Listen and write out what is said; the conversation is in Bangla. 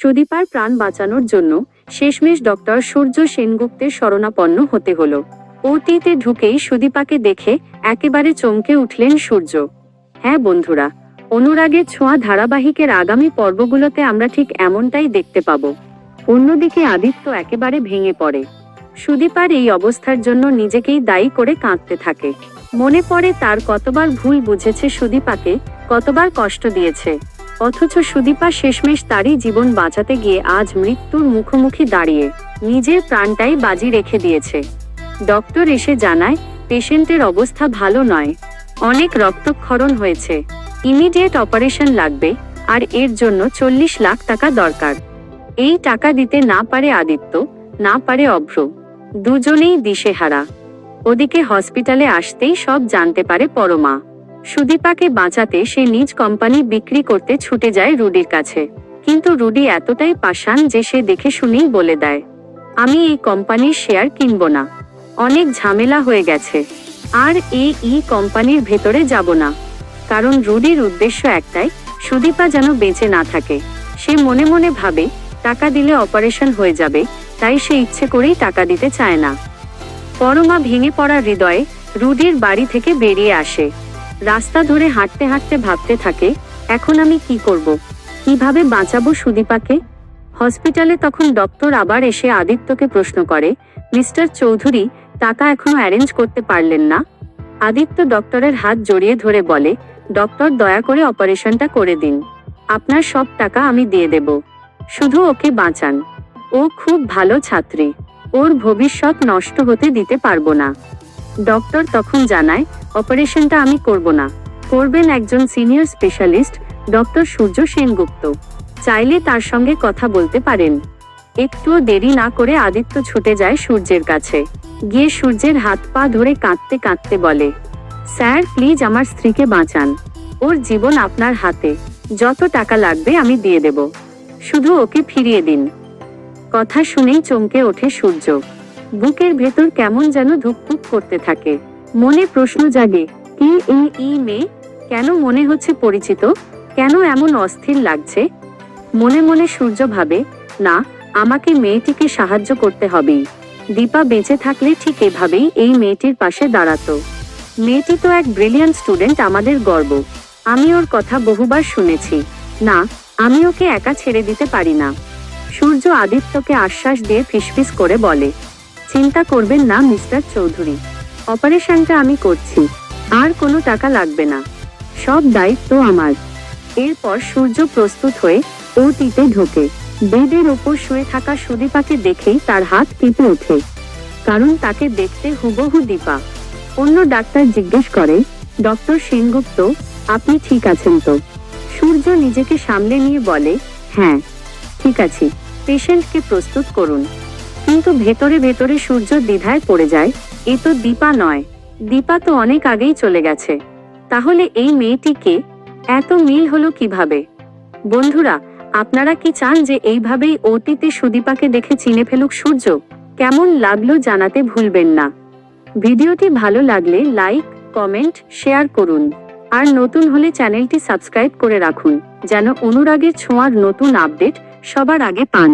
সুদীপার প্রাণ বাঁচানোর জন্য শেষমেশ ডক্টর সূর্য সেনগুপ্তের শরণাপন্ন হতে হল। ওটিতে ঢুকেই সুদীপাকে দেখে একেবারে চমকে উঠলেন সূর্য। হ্যাঁ বন্ধুরা, অনুরাগের ছোঁয়া ধারাবাহিকের আগামী পর্বগুলোতে আমরা ঠিক এমনটাই দেখতে পাবো। অন্যদিকে আদিত্য একেবারে ভেঙে পড়ে। সুদীপার এই অবস্থার জন্য নিজেকেই দায়ী করে কাঁদতে থাকে। মনে পড়ে তার কতবার ভুল বুঝেছে সুদীপাকে, কতবার কষ্ট দিয়েছে। অথচ সুদীপা শেষমেশ তারই জীবন বাঁচাতে গিয়ে আজ মৃত্যুর মুখোমুখি দাঁড়িয়ে নিজের প্রাণটাই বাজি রেখে দিয়েছে। ডক্টর এসে জানায়, পেশেন্টের অবস্থা ভালো নয়। অনেক রক্তক্ষরণ হয়েছে। ইমিডিয়েট অপারেশন লাগবে, আর এর জন্য চল্লিশ লাখ টাকা দরকার। এই টাকা দিতে না পারে আদিত্য, না পারে অভ্র। দুজনেই দিশেহারা। ওদিকে হসপিটালে আসতেই সব জানতে পারে পরমা। সুদীপাকে বাঁচাতে সে নিজ কোম্পানি বিক্রি করতে ছুটে যায় রুডির কাছে। কিন্তু রুডি এতটাই পাশান যে সে দেখে শুনেই বলে দেয়, আমি এই কোম্পানির শেয়ার কিনব না। অনেক ঝামেলা হয়ে গেছে। আর এই ই কোম্পানির ভেতরে যাব না। কারণ রুডির উদ্দেশ্য একটাই, সুদীপা যেন বেঁচে না থাকে। সে মনে মনে ভাবে, টাকা দিলে অপারেশন হয়ে যাবে, তাই সে ইচ্ছে করেই টাকা দিতে চায় না। পরমা ভেঙে পড়া হৃদয়ে রুডির বাড়ি থেকে বেরিয়ে আসে। রাস্তা ধরে হাঁটতে হাঁটতে ভাবতে থাকে, এখন আমি কি করব? কীভাবে বাঁচাবো সুদীপাকে? হসপিটালে তখন ডক্টর আবার এসে আদিত্যকে প্রশ্ন করে, মিস্টার চৌধুরী, টাকা এখনও অ্যারেঞ্জ করতে পারলেন না? আদিত্য ডক্টরের হাত জড়িয়ে ধরে বলে, ডক্টর, দয়া করে অপারেশনটা করে দিন। আপনার সব টাকা আমি দিয়ে দেব। শুধু ওকে বাঁচান। ও খুব ভালো ছাত্রী। ওর ভবিষ্যৎ নষ্ট হতে দিতে পারব না। ডক্টর তখন জানায়, অপারেশনটা আমি করব না। করবেন একজন senior specialist, doctor Surya Sengupta. চাইলে তার সঙ্গে কথা বলতে পারেন। একটুও দেরি না করে আদিত্য ছুটে যায় সূর্যের কাছে। গিয়ে সূর্যের হাত পা ধরে কাঁদতে কাঁদতে বলে, স্যার, প্লিজ আমার স্ত্রীকে বাঁচান। ওর জীবন আপনার হাতে। যত টাকা লাগবে আমি দিয়ে দেব। শুধু ওকে ফিরিয়ে দিন। কথা শুনেই চমকে ওঠে সূর্য। বুকের ভেতর কেমন যেন ধুকপুক করতে থাকে। মনে প্রশ্ন জাগে, কে এই ই মেয়ে? কেন মনে হচ্ছে পরিচিত? কেন এমন অস্থির লাগছে? মনে মনে সূর্য ভাবে, না, আমাকে মেয়েটিকে সাহায্য করতে হবেই। দীপা বেঁচে থাকলে ঠিক এভাবেই এই মেয়েটির পাশে দাঁড়াতো। মেয়েটি তো এক ব্রিলিয়ান্ট স্টুডেন্ট, আমাদের গর্ব। আমি ওর কথা বহুবার শুনেছি। না, আমি ওকে একা ছেড়ে দিতে পারি না। সূর্য আদিত্যকে আশ্বাস দিয়ে ফিসফিস করে বলে চিন্তা করবেন না, মিস্টার চৌধুরী। অপারেশনটা আমি করছি। আর কোনো টাকা লাগবে না। সব দায়িত্ব আমার। এরপর সূর্য প্রস্তুত হয়ে ওটিতে ঢোকে। বেডের ওপর শুয়ে থাকা সুদীপাকে দেখেই তার হাত কেঁপে ওঠে। কারণ তাকে দেখতে হুবহু দীপা। অন্য ডাক্তার জিজ্ঞেস করে, ডক্টর সেনগুপ্ত, আপনি ঠিক আছেন তো? সূর্য নিজেকে সামলে নিয়ে বলে হ্যাঁ ঠিক আছে। পেশেন্টকে প্রস্তুত করুন। কিন্তু ভেতরে ভেতরে সূর্য দ্বিধায় পড়ে যায়। এ তো দীপা নয়। দীপা তো অনেক আগেই চলে গেছে। তাহলে এই মেয়েটিকে এত মিল হলো কীভাবে? বন্ধুরা, আপনারা কি চান যে এইভাবেই অতীতে সুদীপাকে দেখে চিনে ফেলুক সূর্য? কেমন লাগল জানাতে ভুলবেন না। ভিডিওটি ভালো লাগলে লাইক, কমেন্ট, শেয়ার করুন। আর নতুন হলে চ্যানেলটি সাবস্ক্রাইব করে রাখুন, যেন অনুরাগের ছোঁয়ার নতুন আপডেট সবার আগে পান।